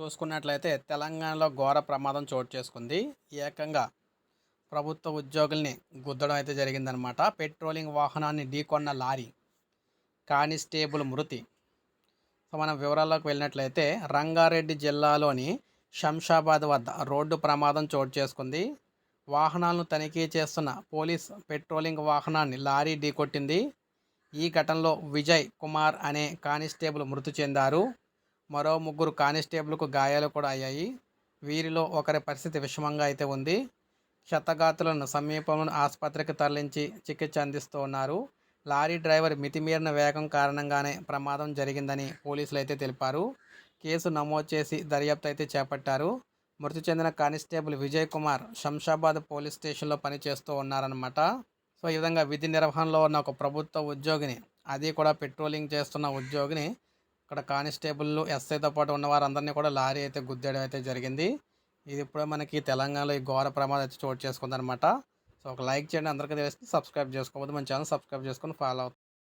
చూసుకున్నట్లయితే తెలంగాణలో ఘోర ప్రమాదం చోటు చేసుకుంది. ఏకంగా ప్రభుత్వ ఉద్యోగుల్ని గుద్దడం అయితే జరిగిందనమాట పెట్రోలింగ్ వాహనాన్ని ఢీకొన్న లారీ కానిస్టేబుల్ మృతి. సో మనం వివరాల్లోకి వెళ్ళినట్లయితే రంగారెడ్డి జిల్లాలోని శంషాబాద్ వద్ద రోడ్డు ప్రమాదం చోటు చేసుకుంది. వాహనాలను తనిఖీ చేస్తున్న పోలీస్ పెట్రోలింగ్ వాహనాన్ని లారీ ఢీకొట్టింది. ఈ ఘటనలో విజయ్ కుమార్ అనే కానిస్టేబుల్ మృతి చెందారు. మరో ముగ్గురు కానిస్టేబుల్కు గాయాలు కూడా అయ్యాయి. వీరిలో ఒకరి పరిస్థితి విషమంగా అయితే ఉంది. క్షతగాతులను సమీపంలోని ఆసుపత్రికి తరలించి చికిత్స అందిస్తూ ఉన్నారు. లారీ డ్రైవర్ మితిమీరిన వేగం కారణంగానే ప్రమాదం జరిగిందని పోలీసులు అయితే తెలిపారు. కేసు నమోదు చేసి దర్యాప్తు అయితే చేపట్టారు. మృతి చెందిన కానిస్టేబుల్ విజయ్ కుమార్ శంషాబాద్ పోలీస్ స్టేషన్లో పనిచేస్తూ ఉన్నారనమాట సో ఈ విధంగా విధి నిర్వహణలో ఉన్న ఒక ప్రభుత్వ ఉద్యోగిని అది కూడా పెట్రోలింగ్ చేస్తున్న ఉద్యోగిని ఇక్కడ కానిస్టేబుల్ ఎస్ఐతో పాటు ఉన్న వారందరినీ కూడా లారీ అయితే గుద్దేయడం అయితే జరిగింది. ఇది ఇప్పుడు మనకి తెలంగాణలో ఈ ఘోర ప్రమాదం అయితే చోటు చేసుకుందనమాట సో ఒక లైక్ చేయండి అందరికీ తెలిసి సబ్స్క్రైబ్ చేసుకోవద్దు మన ఛానల్ సబ్స్క్రైబ్ చేసుకొని ఫాలో అవుతుంది